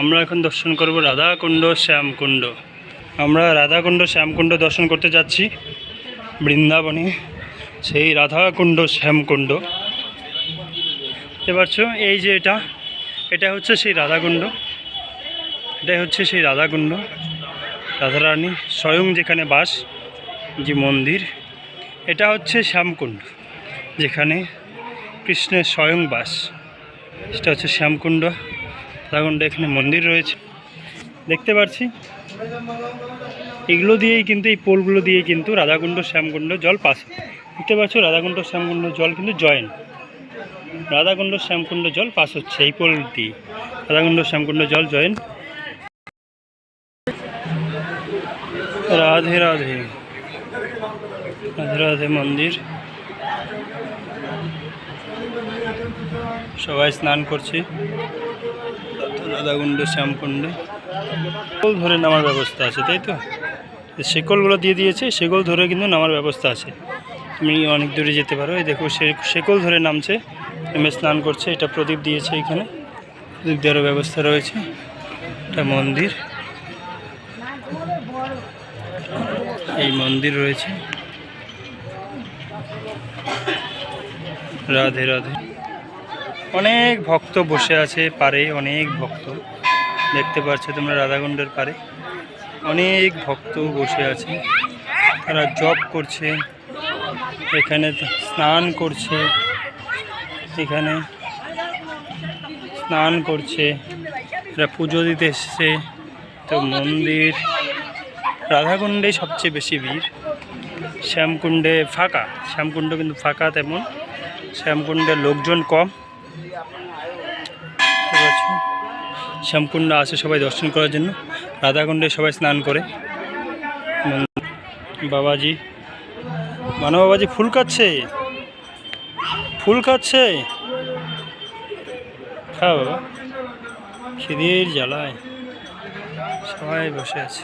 আমরা এখন দর্শন করব রাধাকুণ্ড শ্যামকুণ্ড। আমরা রাধাকুণ্ড শ্যামকুণ্ড দর্শন করতে যাচ্ছি বৃন্দাবনে, সেই রাধাকুণ্ড শ্যামকুণ্ড। বুঝতে পারছ এই যে এটা এটা হচ্ছে সেই রাধাকুণ্ড। এটাই হচ্ছে সেই রাধাকুণ্ড। রাধারানী স্বয়ং যেখানে বাস, যে মন্দির, এটা হচ্ছে শ্যামকুণ্ড, যেখানে কৃষ্ণের স্বয়ং বাস। সেটা হচ্ছে শ্যামকুণ্ড। রাধাকুণ্ড এখানে মন্দির রয়েছে। দেখতে পাচ্ছি এগুলো দিয়েই কিন্তু, এই পোলগুলো দিয়ে কিন্তু রাধাকুণ্ড, শ্যামকুণ্ড জল পাস দেখতে পাচ্ছ, রাধাকুণ্ড, শ্যামকুণ্ড জল কিন্তু জয়েন। রাধাকুণ্ড, শ্যামকুণ্ড জল পাস হচ্ছে এই পোল দিয়ে। রাধাকুণ্ড, শ্যামকুণ্ড জল জয়েন। রাধে রাধে। রাধে রাধে মন্দির। সবাই স্নান করছে। রাধাকুণ্ড শ্যামকুণ্ডে। শেকল ধরে নামার ব্যবস্থা আছে, তাই তো? শেকলগুলো দিয়ে দিয়েছে, শেকল ধরে কিন্তু নামার ব্যবস্থা আছে। তুমি অনেক দূরে যেতে পারো। এই দেখো শেকল ধরে নামছে নেমে স্নান করছে, এটা প্রদীপ দিয়েছে এখানে। প্রদীপ দেওয়ার ব্যবস্থা রয়েছে। এটা মন্দির। এই মন্দির রয়েছে। রাধে রাধে। অনেক ভক্ত বসে আছে পারে অনেক ভক্ত। দেখতে পাচ্ছ তোমরা রাধাকুণ্ডের পারে অনেক ভক্ত বসে আছে। তারা জব করছে, এখানে স্নান করছে, এখানে স্নান করছে। এরা পুজো দিতে এসছে। তো মন্দির, রাধাকুণ্ডে সবচেয়ে বেশি ভিড়। শ্যামকুণ্ডে ফাঁকা। শ্যামকুণ্ড কিন্তু ফাঁকা তেমন। শ্যামকুণ্ডে লোকজন কম? শ্যামকুণ্ড আসে সবাই দর্শন করার জন্য। রাধাকুণ্ডে সবাই স্নান করে। বাবাজি। মানব বাবাজি, ফুল খাচ্ছে। ফুল খাচ্ছে। খা বাবা। খিদির জ্বালায়। সবাই বসে আছে।